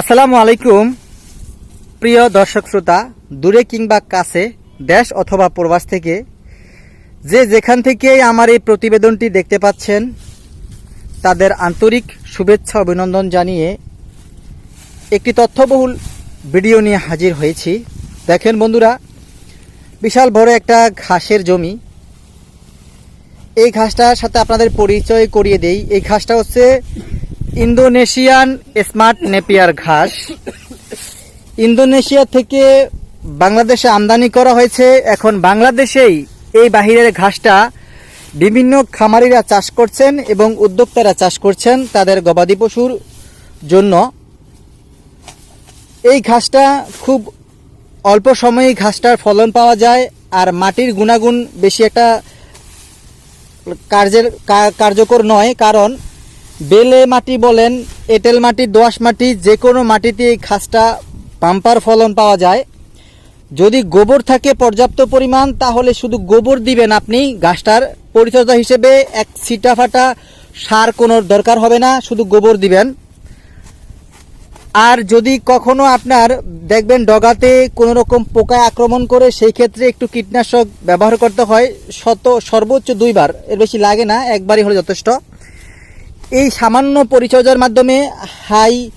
আসসালামু আলাইকুম। প্রিয় দর্শক শ্রোতা, দূরে কিংবা কাছে, দেশ অথবা প্রবাস থেকে, যে যেখান থেকে আমার এই প্রতিবেদনটি দেখতে পাচ্ছেন, তাদের আন্তরিক শুভেচ্ছা অভিনন্দন জানিয়ে একটি তথ্যবহুল ভিডিও নিয়ে হাজির হয়েছি। দেখেন বন্ধুরা, বিশাল বড় একটা ঘাসের জমি। এই ঘাসটার সাথে আপনাদের পরিচয় করিয়ে দেই। এই ঘাসটা হচ্ছে ইন্দোনেশিয়ান স্মার্ট নেপিয়ার ঘাস। ইন্দোনেশিয়া থেকে বাংলাদেশে আমদানি করা হয়েছে। এখন বাংলাদেশেই এই বাহিরের ঘাসটা বিভিন্ন খামারিরা চাষ করছেন এবং উদ্যোক্তারা চাষ করছেন তাদের গবাদি পশুর জন্য। এই ঘাসটা খুব অল্প সময়ে ঘাসটার ফলন পাওয়া যায় আর মাটির গুণাগুণ বেশি একটা কার্যের কার্যকর নয়, কারণ বেলে মাটি বলেন, এঁটেল মাটি দোআঁশ মাটি যে কোনো মাটিতে এই ঘাসটা পাম্পার ফলন পাওয়া যায়। যদি গোবর থাকে পর্যাপ্ত পরিমাণ, তাহলে শুধু গোবর দিবেন আপনি। ঘাসটার পরিচর্যা হিসেবে এক ছিটা ফাটা সার কোনো দরকার হবে না, শুধু গোবর দিবেন। আর যদি কখনো আপনার দেখবেন ডগাতে কোনো রকম পোকা আক্রমণ করে, সেই ক্ষেত্রে একটু কীটনাশক ব্যবহার করতে হয়। শত, সর্বোচ্চ দুইবার, এর বেশি লাগে না, একবারই হলে যথেষ্ট। এই সামান্য পরিচর্যার মাধ্যমে হাই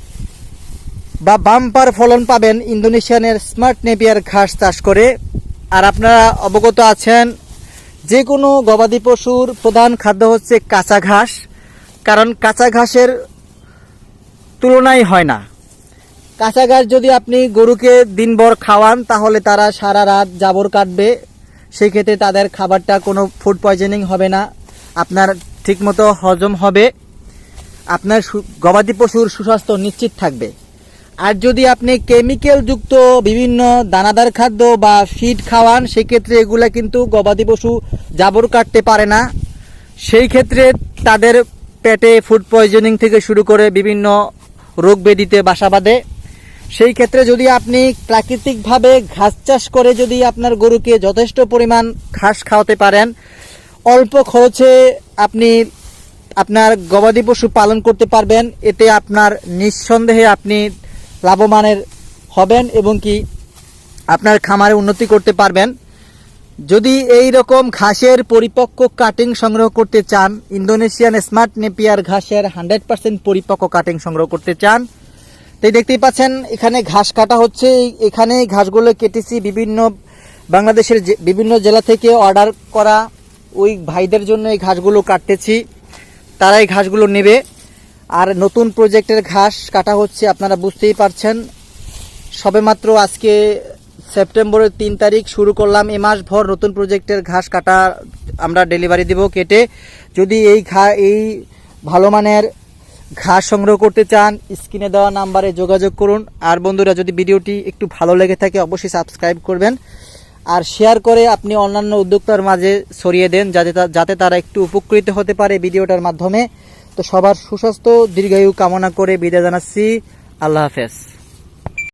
বা বাম্পার ফলন পাবেন ইন্দোনেশিয়ানের স্মার্ট নেপিয়ার ঘাস চাষ করে। আর আপনারা অবগত আছেন যে কোনো গবাদি পশুর প্রধান খাদ্য হচ্ছে কাঁচা ঘাস, কারণ কাঁচা ঘাসের তুলনাই হয় না। কাঁচা ঘাস যদি আপনি গরুকে দিনভর খাওয়ান, তাহলে তারা সারা রাত জাবর কাটবে। সেই ক্ষেত্রে তাদের খাবারটা কোনো ফুড পয়জনিং হবে না। আপনার ঠিকমতো হজম হবে। আপনার গবাদি পশুর সুস্বাস্থ্য নিশ্চিত থাকবে। আর যদি আপনি কেমিক্যাল যুক্ত বিভিন্ন দানাদার খাদ্য বা ফিড খাওয়ান, সেক্ষেত্রে এগুলা কিন্তু গবাদি পশু জাবর কাটতে পারে না। সেই ক্ষেত্রে তাদের পেটে ফুড পয়জনিং থেকে শুরু করে বিভিন্ন রোগ ব্যাধিতে বাসা বাঁধে। সেই ক্ষেত্রে যদি আপনি প্রাকৃতিকভাবে ঘাস চাষ করে যদি আপনার গরুকে যথেষ্ট পরিমাণ ঘাস খাওয়াতে পারেন, অল্প খরচে আপনি আপনার গবাদি পশু পালন করতে পারবেন, এতে আপনার নিঃসন্দেহে আপনি লাভবানের হবেন এবং কি আপনার খামারে উন্নতি করতে পারবেন। যদি এই রকম ঘাসের পরিপক্ক কাটিং সংগ্রহ করতে চান, ইন্দোনেশিয়ান স্মার্ট নেপিয়ার ঘাসের হান্ড্রেড পার্সেন্ট পরিপক্ক কাটিং সংগ্রহ করতে চান, তাই দেখতেই পাচ্ছেন এখানে ঘাস কাটা হচ্ছে। এই- এখানে ঘাসগুলো কেটেছি বিভিন্ন বাংলাদেশের বিভিন্ন জেলা থেকে অর্ডার করা ওই ভাইদের জন্য এই ঘাসগুলো কাটতেছি। তারা এই ঘাসগুলো নেবে। আর নতুন প্রজেক্টের ঘাস কাটা হচ্ছে, আপনারা বুঝতেই পারছেন। সবেমাত্র আজকে সেপ্টেম্বরের তিন তারিখ শুরু করলাম। এ মাস ভর নতুন প্রজেক্টের ঘাস কাটা আমরা ডেলিভারি দেব কেটে। যদি এই ঘা, এই ভালো মানের ঘাস সংগ্রহ করতে চান, স্ক্রিনে দেওয়া নাম্বারে যোগাযোগ করুন। আর বন্ধুরা, যদি ভিডিওটি একটু ভালো লেগে থাকে, অবশ্যই সাবস্ক্রাইব করবেন। আর শেয়ার করে আপনি অন্যান্য উদ্যোক্তার মাঝে ছড়িয়ে দেন যাতে যাতে তারা একটু উপকৃত হতে পারে ভিডিওটার মাধ্যমে। তো সবার সুস্বাস্থ্য, দীর্ঘায়ু কামনা করে বিদায় জানাচ্ছি। আল্লাহ হাফেজ।